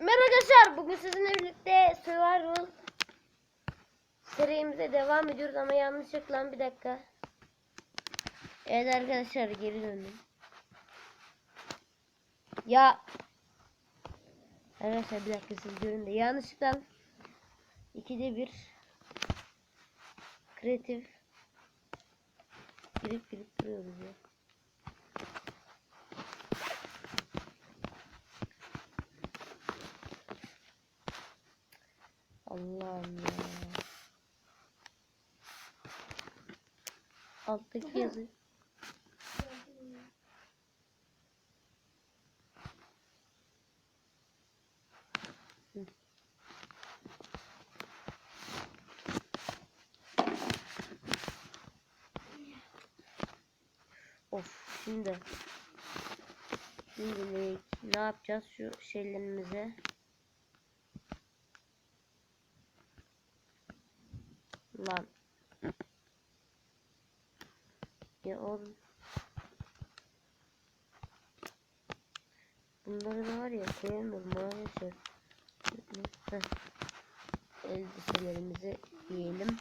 Merhaba arkadaşlar. Bugün sizinle birlikte Survival serimize devam ediyoruz ama yanlışlıkla bir dakika. Evet arkadaşlar geri döndüm. Ya Arkadaşlar bir dakika siz görün de yanlışlıkla ikide bir kreatif girip girip duruyoruz ya. Allah'ım ya. Alttaki yazı. Of şimdi Şimdi ne yapacağız şu şeylerimize Lan. Ya oğlum. Bunları da var ya koyamıyorum maalesef. Elbiselerimizi giyelim.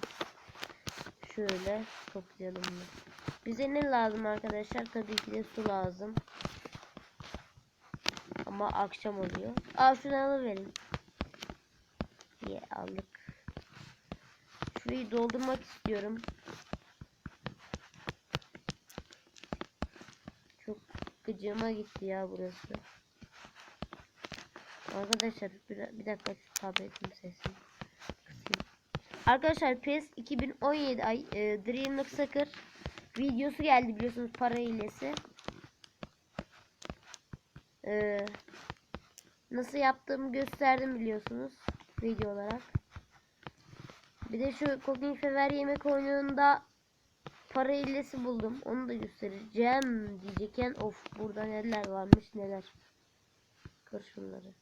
Şöyle toplayalım? Bize ne lazım arkadaşlar? Tabii ki de su lazım. Ama akşam oluyor. Al şunu alıverin. Ye aldık. Şurayı doldurmak istiyorum. Çok gıcığıma gitti ya burası. Arkadaşlar bir, bir dakika şu tabletim sesini. Arkadaşlar PES 2017 ay e, Dreamlock Soccer videosu geldi biliyorsunuz para hilesi. E, nasıl yaptığımı gösterdim biliyorsunuz video olarak. Bir de şu Cooking Fever yemek oyununda para illesi buldum. Onu da göstereceğim diyecekken of burada neler varmış neler. Kır şunları.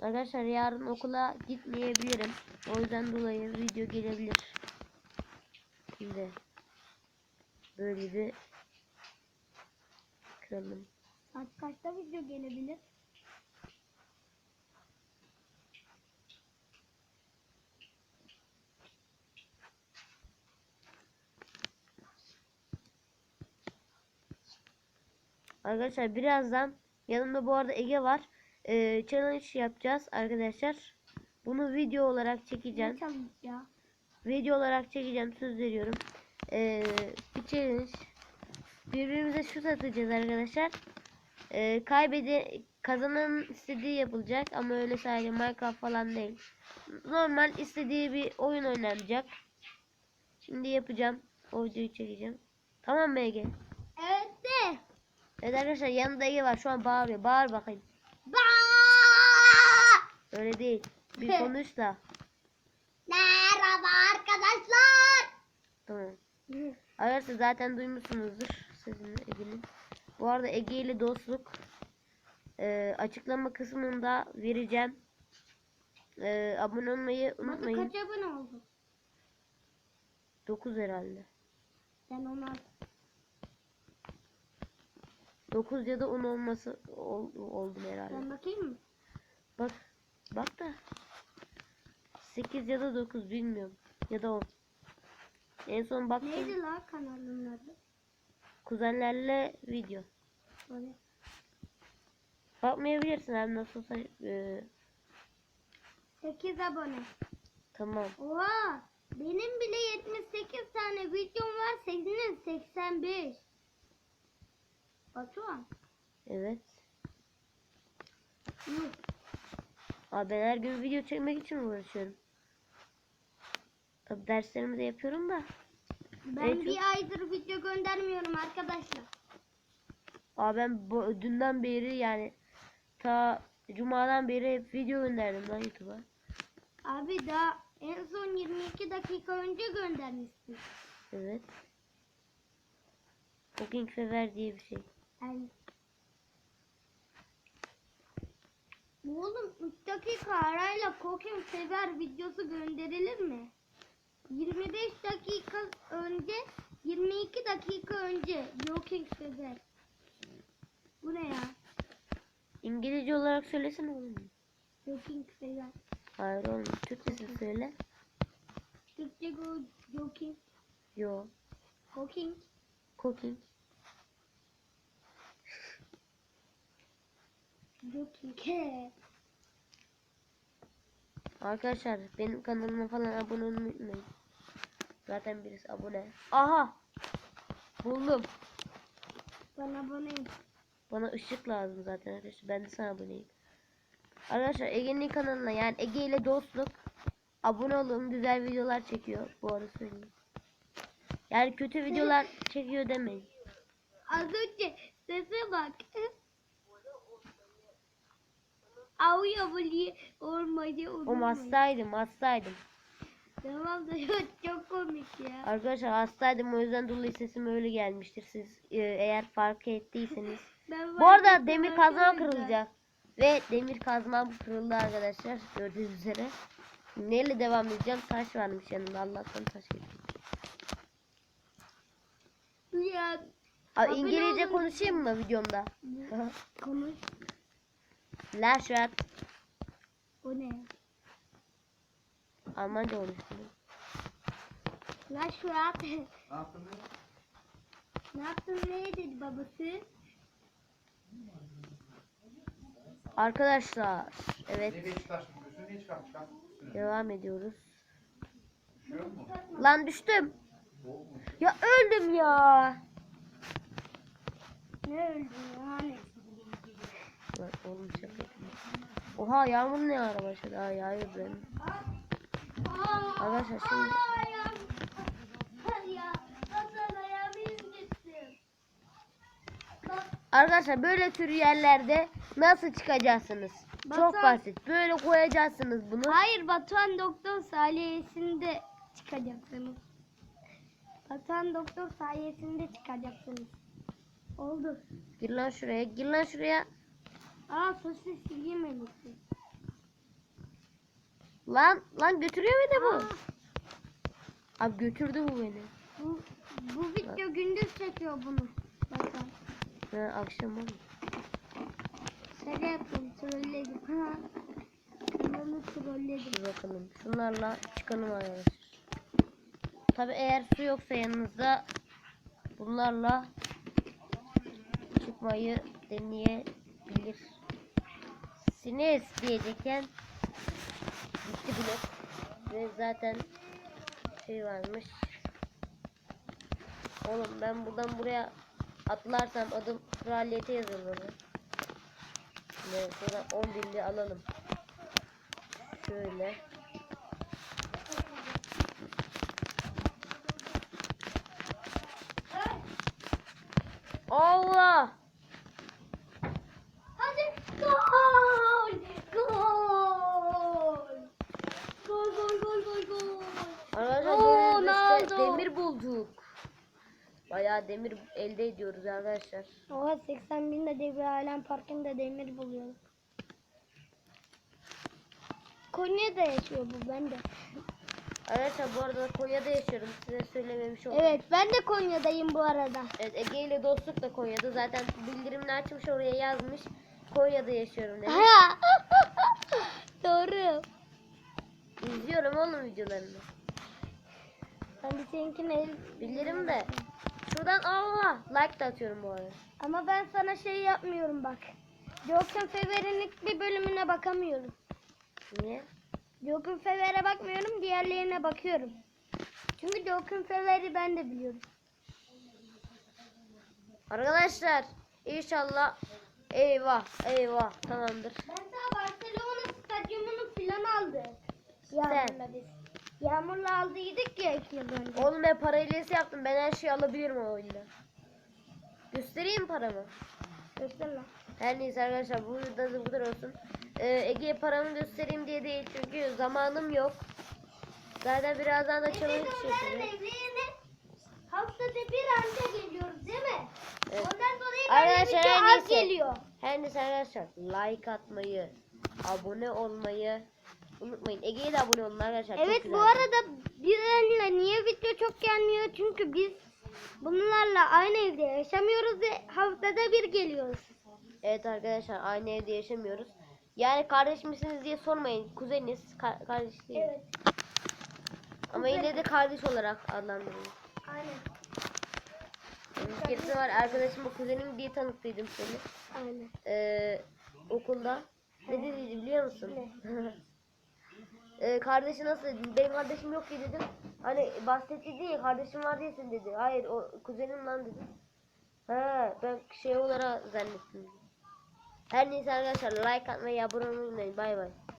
Arkadaşlar yarın okula gitmeyebilirim. O yüzden dolayı video gelebilir. Şimdi böyle bir kıralım. Saat kaçta video gelebilir? Arkadaşlar birazdan yanımda bu arada Ege var. Ee, challenge yapacağız arkadaşlar. Bunu video olarak çekeceğim. Ya? Video olarak çekeceğim söz veriyorum. Ee, bir challenge. Birbirimize şut atacağız arkadaşlar. Ee, kaybede kazanan istediği yapılacak ama öyle sadece Minecraft falan değil. Normal istediği bir oyun oynanacak. Şimdi yapacağım. O videoyu çekeceğim. Tamam mı Ege? Evet de. Evet arkadaşlar yanında Ege var. Şu an bağırıyor. Bağır bakayım. Öyle değil. Bir konuş da. Merhaba arkadaşlar. Tamam. Arkadaşlar zaten duymuşsunuzdur sesini Ege'nin. Bu arada Ege ile dostluk e, açıklama kısmında vereceğim. E, abone olmayı unutmayın. kaç abone oldu? 9 herhalde. Ben ona 9 ya da 10 olması ol, oldum herhalde. ben bakayım mı? Bak. Bak da. 8 ya da 9 bilmiyorum. Ya da 10. En son baktım. Neydi la kanalın adı? Kuzenlerle video. Böyle. Bakmayabilirsin abi nasıl olsa e, 8 abone. tamam. Oha! Benim bile 78 tane videom var. Senin 85. Batuhan. Evet. Yuh. Abi ben her gün video çekmek için uğraşıyorum. Tabi derslerimi de yapıyorum da. Ben Evet, bir aydır video göndermiyorum arkadaşlar. Abi ben bu, dünden beri yani ta cumadan beri hep video gönderdim lan YouTube'a. Abi daha en son 22 dakika önce göndermişsin. Evet. Cooking Fever diye bir şey. Yani. Oğlum 3 dakika arayla Kokin Sever videosu gönderilir mi? 25 dakika önce 22 dakika önce Joking Sever. Bu ne ya? İngilizce olarak söylesene oğlum. Joking Sever. Hayır oğlum. Türkçesi söyle. Türkçe go Joking Yo. Koking. Cooking. Arkadaşlar benim kanalıma falan abone olmayı unutmayın. Zaten birisi abone. Aha. Buldum. Bana aboneyim. Bana ışık lazım zaten arkadaşlar. Ben de sana aboneyim. Arkadaşlar Ege'nin kanalına yani Ege ile dostluk abone olun. Güzel videolar çekiyor. Bu arada söyleyeyim. Yani kötü videolar çekiyor demeyin. Az önce sese bak. Avya böyle olmadı O olmadı. hastaydım hastaydım. Tamam da çok komik ya. Arkadaşlar hastaydım o yüzden dolayı sesim öyle gelmiştir. Siz e, eğer fark ettiyseniz. Ben Bu arada demir kazmam kırılacak. Ve demir kazmam kırıldı arkadaşlar. Gördüğünüz üzere. Neyle devam edeceğim? Taş varmış yanımda. Allah'tan taş getirdim. Ya Abi İngilizce konuşayım mı videomda? konuş. Laşrat. O ne? Almanca konuştum. La şu an. Ne yaptın be? ne yaptın ne dedi babası? Arkadaşlar. Evet. Ne? Niye lan? Devam ediyoruz. Mu? Lan düştüm. Ya öldüm ya. Ne öldü yani? Lan oğlum şaka. Oha yağmur ne ara başladı? Aa yağıyor benim. Arkadaşlar şimdi. Arkadaşlar böyle tür yerlerde nasıl çıkacaksınız? Çok Batuhan- basit. Böyle koyacaksınız bunu. Hayır Batuhan Doktor sayesinde çıkacaksınız. Batuhan Doktor sayesinde çıkacaksınız. Oldu. Gir lan şuraya. Gir lan şuraya. Aa sosis yemelisi. Lan lan götürüyor beni bu. Abi götürdü bu beni. bu, bu video gündüz çekiyor bunu. Batuhan. Ha, akşam oldu. Şaka yaptım. Trolledim. Ha. Kanalı trolledim. Bakalım. Şunlarla çıkalım arkadaşlar. Tabi eğer su yoksa yanınızda bunlarla çıkmayı deneyebilirsiniz diyecekken gitti blok ve zaten şey varmış. Oğlum ben buradan buraya atlarsam adım kraliyete yazılır. Ve şuradan 10 binli alalım. Şöyle. Allah! Bayağı demir elde ediyoruz arkadaşlar. Oha 80 bin de devir alem parkında demir buluyor. Konya'da yaşıyor bu ben de. Arkadaşlar bu arada Konya'da yaşıyorum. Size söylememiş oldum. Evet ben de Konya'dayım bu arada. Evet Ege ile dostluk da Konya'da. Zaten bildirimini açmış oraya yazmış. Konya'da yaşıyorum demiş. Doğru. İzliyorum oğlum videolarını. Ben de seninkine Bilirim de. Şuradan Allah like da atıyorum bu arada. Ama ben sana şey yapmıyorum bak. Joker Fever'in ilk bir bölümüne bakamıyorum. Niye? Joker Fever'e bakmıyorum, diğerlerine bakıyorum. Çünkü Joker Fever'i ben de biliyorum. Arkadaşlar inşallah eyvah eyvah tamamdır. Ben daha Barcelona stadyumunu filan aldık. Sen. Biz. Yağmurla aldıydık ya iki yıl önce. Oğlum ben para hilesi yaptım. Ben her şeyi alabilirim o oyunda. Göstereyim paramı. Göster lan. Her neyse arkadaşlar bu videoda da bu kadar olsun. Ee, Ege'ye paramı göstereyim diye değil çünkü zamanım yok. Zaten birazdan da challenge yapacağız. Haftada bir anca geliyoruz değil mi? Uçak neyse. geliyor. Her neyse arkadaşlar like atmayı, abone olmayı unutmayın. Ege'ye de abone olun arkadaşlar. Evet bu arada bizlerle niye video çok gelmiyor? Çünkü biz bunlarla aynı evde yaşamıyoruz ve haftada bir geliyoruz. Evet arkadaşlar aynı evde yaşamıyoruz. Yani kardeş misiniz diye sormayın. Kuzeniz, ka- kardeş değil. Evet. Ama yine de kardeş olarak adlandırın. Aynen. Bir keresinde var arkadaşıma kuzenim diye tanıttıydım seni. Aynen. Ee, okulda. Ne dedi biliyor musun? ee, kardeşi nasıl. Benim kardeşim yok ki dedim. Hani bahsetti diye kardeşim var diyesin dedi. Hayır o kuzenim lan dedim. He ben şey olarak zannettim. Her neyse arkadaşlar like atmayı abone olmayı unutmayın. Bay bay.